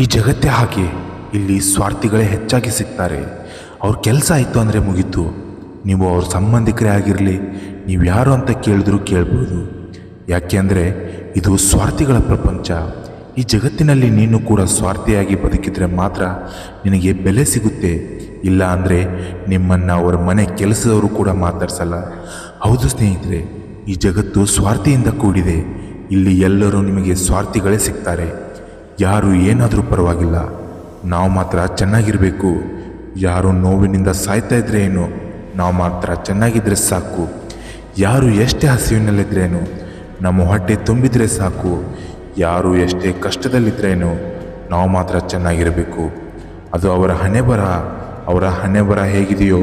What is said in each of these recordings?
ಈ ಜಗತ್ತೇ ಹಾಗೆ. ಇಲ್ಲಿ ಸ್ವಾರ್ಥಿಗಳೇ ಹೆಚ್ಚಾಗಿ ಸಿಗ್ತಾರೆ. ಅವ್ರ ಕೆಲಸ ಆಯಿತು ಅಂದರೆ ಮುಗೀತು. ನೀವು ಅವ್ರ ಸಂಬಂಧಿಕರೇ ಆಗಿರಲಿ, ನೀವು ಯಾರು ಅಂತ ಕೇಳಿದ್ರು ಕೇಳ್ಬೋದು. ಯಾಕೆ ಅಂದರೆ ಇದು ಸ್ವಾರ್ಥಿಗಳ ಪ್ರಪಂಚ. ಈ ಜಗತ್ತಿನಲ್ಲಿ ನೀನು ಕೂಡ ಸ್ವಾರ್ಥಿಯಾಗಿ ಬದುಕಿದರೆ ಮಾತ್ರ ನಿನಗೆ ಬೆಲೆ ಸಿಗುತ್ತೆ. ಇಲ್ಲ ಅಂದರೆ ನಿಮ್ಮನ್ನು ಅವರ ಮನೆ ಕೆಲಸದವರು ಕೂಡ ಮಾತಾಡ್ಸಲ್ಲ. ಹೌದು ಸ್ನೇಹಿತರೆ, ಈ ಜಗತ್ತು ಸ್ವಾರ್ಥಿಯಿಂದ ಕೂಡಿದೆ. ಇಲ್ಲಿ ಎಲ್ಲರೂ ನಿಮಗೆ ಸ್ವಾರ್ಥಿಗಳೇ ಸಿಗ್ತಾರೆ. ಯಾರು ಏನಾದರೂ ಪರವಾಗಿಲ್ಲ. ನಾವು ಮಾತ್ರ ಚೆನ್ನಾಗಿರಬೇಕು. ಯಾರು ನೋವಿನಿಂದ ಸಾಯ್ತಾ ಇದ್ರೆ ಏನು? ನಾವು ಮಾತ್ರ ಚೆನ್ನಾಗಿದ್ರೆ ಸಾಕು. ಯಾರು ಎಷ್ಟೇ ಹಸಿವಿನಲ್ಲಿದ್ದರೇನು ನಮ್ಮ ಹೊಟ್ಟೆ ತುಂಬಿದರೆ ಸಾಕು. ಯಾರು ಎಷ್ಟೇ ಕಷ್ಟದಲ್ಲಿದ್ರೇನು? ನಾವು ಮಾತ್ರ ಚೆನ್ನಾಗಿರಬೇಕು. ಅದು ಅವರ ಹಣೆ ಬರ. ಅವರ ಹಣೆ ಬರ ಹೇಗಿದೆಯೋ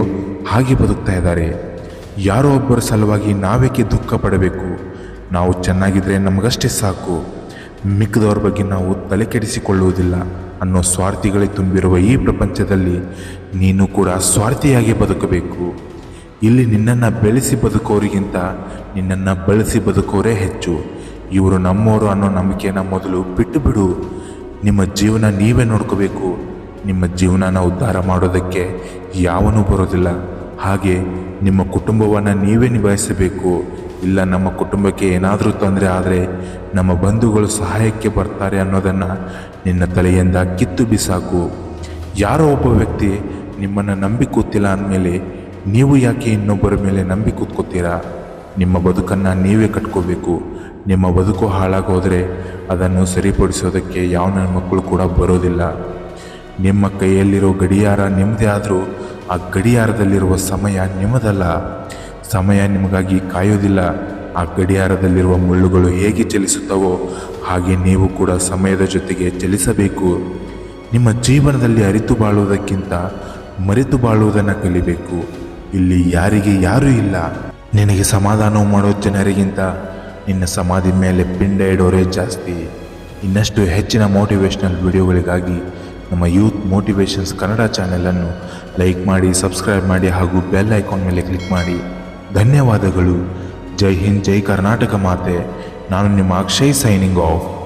ಹಾಗೆ ಬದುಕ್ತಾ ಇದ್ದಾರೆ. ಯಾರೋ ಒಬ್ಬರ ಸಲುವಾಗಿ ನಾವೇಕೆ ದುಃಖ ಪಡಬೇಕು? ನಾವು ಚೆನ್ನಾಗಿದ್ರೆ ನಮಗಷ್ಟೇ ಸಾಕು. ಮಿಕ್ಕದವ್ರ ಬಗ್ಗೆ ನಾವು ತಲೆ ಕೆಡಿಸಿಕೊಳ್ಳುವುದಿಲ್ಲ ಅನ್ನೋ ಸ್ವಾರ್ಥಿಗಳೇ ತುಂಬಿರುವ ಈ ಪ್ರಪಂಚದಲ್ಲಿ ನೀನು ಕೂಡ ಸ್ವಾರ್ಥಿಯಾಗಿ ಬದುಕಬೇಕು. ಇಲ್ಲಿ ನಿನ್ನನ್ನು ಬೆಳೆಸಿ ಬದುಕೋರಿಗಿಂತ ನಿನ್ನನ್ನು ಬಳಸಿ ಬದುಕೋರೇ ಹೆಚ್ಚು. ಇವರು ನಮ್ಮವರು ಅನ್ನೋ ನಂಬಿಕೆಯನ್ನು ಮೊದಲು ಬಿಟ್ಟು ಬಿಡು. ನಿಮ್ಮ ಜೀವನ ನೀವೇ ನೋಡ್ಕೋಬೇಕು. ನಿಮ್ಮ ಜೀವನನ ಉದ್ಧಾರ ಮಾಡೋದಕ್ಕೆ ಯಾವನೂ ಬರೋದಿಲ್ಲ. ಹಾಗೆ ನಿಮ್ಮ ಕುಟುಂಬವನ್ನು ನೀವೇ ನಿಭಾಯಿಸಬೇಕು. ಇಲ್ಲ, ನಮ್ಮ ಕುಟುಂಬಕ್ಕೆ ಏನಾದರೂ ತೊಂದರೆ ಆದರೆ ನಮ್ಮ ಬಂಧುಗಳು ಸಹಾಯಕ್ಕೆ ಬರ್ತಾರೆ ಅನ್ನೋದನ್ನು ನಿನ್ನ ತಲೆಯಿಂದ ಕಿತ್ತು ಬಿಸಾಕು. ಯಾರೋ ಒಬ್ಬ ವ್ಯಕ್ತಿ ನಿಮ್ಮನ್ನು ನಂಬಿ ಕೂತಿಲ್ಲ ಅಂದಮೇಲೆ ನೀವು ಯಾಕೆ ಇನ್ನೊಬ್ಬರ ಮೇಲೆ ನಂಬಿ ಕೂತ್ಕೋತೀರಾ? ನಿಮ್ಮ ಬದುಕನ್ನು ನೀವೇ ಕಟ್ಕೋಬೇಕು. ನಿಮ್ಮ ಬದುಕು ಹಾಳಾಗೋದ್ರೆ ಅದನ್ನು ಸರಿಪಡಿಸೋದಕ್ಕೆ ಯಾವ ನನ್ನ ಮಕ್ಕಳು ಕೂಡ ಬರೋದಿಲ್ಲ. ನಿಮ್ಮ ಕೈಯಲ್ಲಿರೋ ಗಡಿಯಾರ ನಿಮ್ಮದೇ ಆದರೂ ಆ ಗಡಿಯಾರದಲ್ಲಿರುವ ಸಮಯ ನಿಮ್ಮದಲ್ಲ. ಸಮಯ ನಿಮಗಾಗಿ ಕಾಯೋದಿಲ್ಲ. ಆ ಗಡಿಯಾರದಲ್ಲಿರುವ ಮುಳ್ಳುಗಳು ಹೇಗೆ ಚಲಿಸುತ್ತವೋ ಹಾಗೆ ನೀವು ಕೂಡ ಸಮಯದ ಜೊತೆಗೆ ಚಲಿಸಬೇಕು. ನಿಮ್ಮ ಜೀವನದಲ್ಲಿ ಅರಿತು ಬಾಳುವುದಕ್ಕಿಂತ ಮರೆತು ಬಾಳುವುದನ್ನು ಕಲಿಬೇಕು. ಇಲ್ಲಿ ಯಾರಿಗೆ ಯಾರೂ ಇಲ್ಲ. ನಿನಗೆ ಸಮಾಧಾನ ಮಾಡೋ ಜನರಿಗಿಂತ ನಿನ್ನ ಸಮಾಧಿ ಮೇಲೆ ಪಿಂಡ ಇಡೋರೇ ಜಾಸ್ತಿ. ಇನ್ನಷ್ಟು ಹೆಚ್ಚಿನ ಮೋಟಿವೇಶ್ನಲ್ ವಿಡಿಯೋಗಳಿಗಾಗಿ ನಮ್ಮ ಯೂತ್ ಮೋಟಿವೇಶನ್ಸ್ ಕನ್ನಡ ಚಾನೆಲನ್ನು ಲೈಕ್ ಮಾಡಿ ಸಬ್ಸ್ಕ್ರೈಬ್ ಮಾಡಿ ಹಾಗೂ ಬೆಲ್ ಐಕಾನ್ ಮೇಲೆ ಕ್ಲಿಕ್ ಮಾಡಿ. ಧನ್ಯವಾದಗಳು. ಜೈ ಹಿಂದ್ ಜೈ ಕರ್ನಾಟಕ ಮಾತೆ. ನಾನು ನಿಮ್ಮ ಅಕ್ಷಯ್ ಸೈನಿಂಗ್ ಆಫ್.